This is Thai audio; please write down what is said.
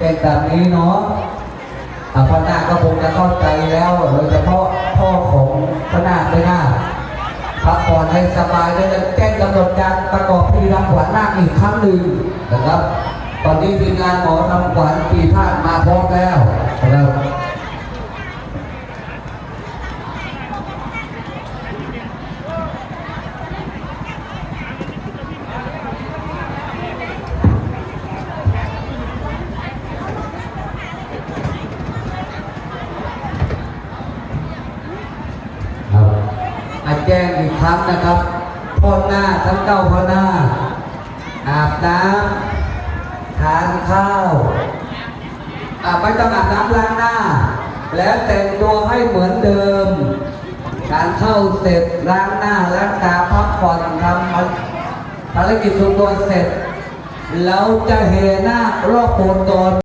ป็นแบบนี้เนาะอ่พ่อนาก็คงจะเข้าใจแล้วโดยเฉพาะพ่อของพระนาคเลยนะพักผ่อนให้สบายแล้วจะแจ้งกำหนดการประกอบพิธีรำขวัญนาคอีกครั้งหนึ่งนะครับ ตอนนี้ทีมงานหมอทำขวัญปีพาดมาพร้อมแล้วนะครับ ครับ มาแจ้งอีกครั้งนะครับพ่อหน้าทั้งเก้าพ่อหน้า อาบน้ำทานข้าวอาไม่ต้องอาบน้ำล้างหน้า แล้วแต่งตัวให้เหมือนเดิมทานข้าเสร็จล้างหน้าล้างตาพักผ่อนทำภารกิจส่วนตัวเสร็จ เราจะเฮหน้ารอบโบสถ์ก่อน